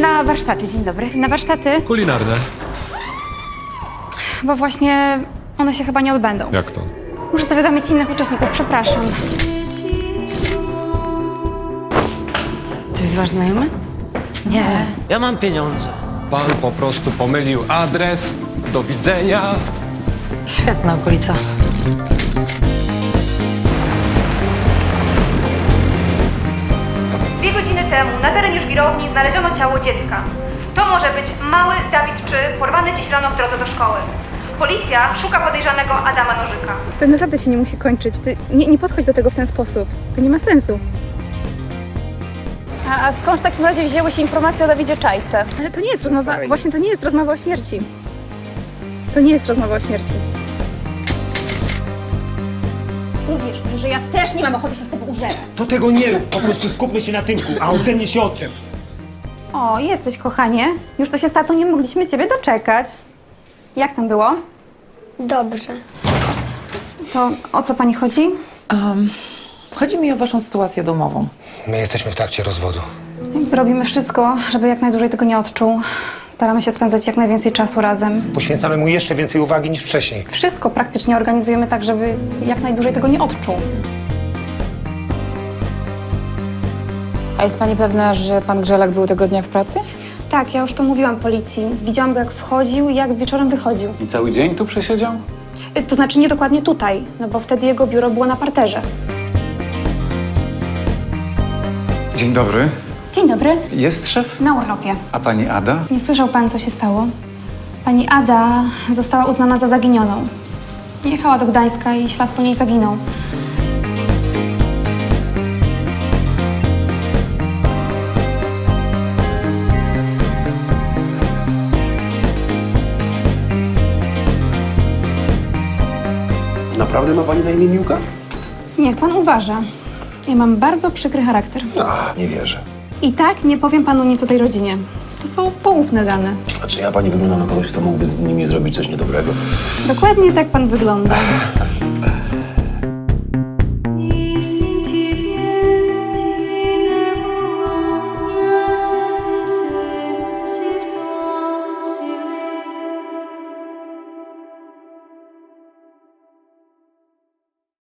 na warsztaty, dzień dobry. Na warsztaty, Kulinarne. bo właśnie one się chyba nie odbędą. Jak to? Muszę zawiadomić innych uczestników, przepraszam. To jest wasz znajomy? Nie. Ja mam pieniądze. Pan po prostu pomylił adres. Do widzenia. Świetna okolica. Temu na terenie żwirowni znaleziono ciało dziecka. To może być mały Dawid czy porwany dziś rano w drodze do szkoły. Policja szuka podejrzanego Adama Nożyka. To naprawdę się nie musi kończyć. Ty nie, nie podchodź do tego w ten sposób. To nie ma sensu. A, a skąd w takim razie wzięły się informacje o Dawidzie Czajce? Ale to nie jest rozmowa, właśnie to nie jest rozmowa o śmierci. To nie jest rozmowa o śmierci. Uwierz mi, że ja też nie mam ochoty się z tobą użerać. To tego nie rób, po prostu skupmy się na tymku, a ode mnie się odczep. O, jesteś, kochanie. Już to się tatą nie mogliśmy ciebie doczekać. Jak tam było? Dobrze. To o co pani chodzi? Um, chodzi mi o waszą sytuację domową. My jesteśmy w trakcie rozwodu. Robimy wszystko, żeby jak najdłużej tego nie odczuł. Staramy się spędzać jak najwięcej czasu razem. Poświęcamy mu jeszcze więcej uwagi niż wcześniej. Wszystko praktycznie organizujemy tak, żeby jak najdłużej tego nie odczuł. A jest pani pewna, że pan Grzelak był tego dnia w pracy? Tak, ja już to mówiłam policji. Widziałam go jak wchodził i jak wieczorem wychodził. I cały dzień tu przesiedział? Y, To znaczy nie dokładnie tutaj, no bo wtedy jego biuro było na parterze. Dzień dobry. Dzień dobry. Jest szef? Na urlopie. A pani Ada? Nie słyszał pan, co się stało? Pani Ada została uznana za zaginioną. Jechała do Gdańska i ślad po niej zaginął. Naprawdę ma pani na imię Miłka? Niech pan uważa. Ja mam bardzo przykry charakter. A, nie wierzę. I tak nie powiem panu nic o tej rodzinie. To są poufne dane. A czy ja pani wygląda na kogoś, kto mógłby z nimi zrobić coś niedobrego? Dokładnie tak pan wygląda.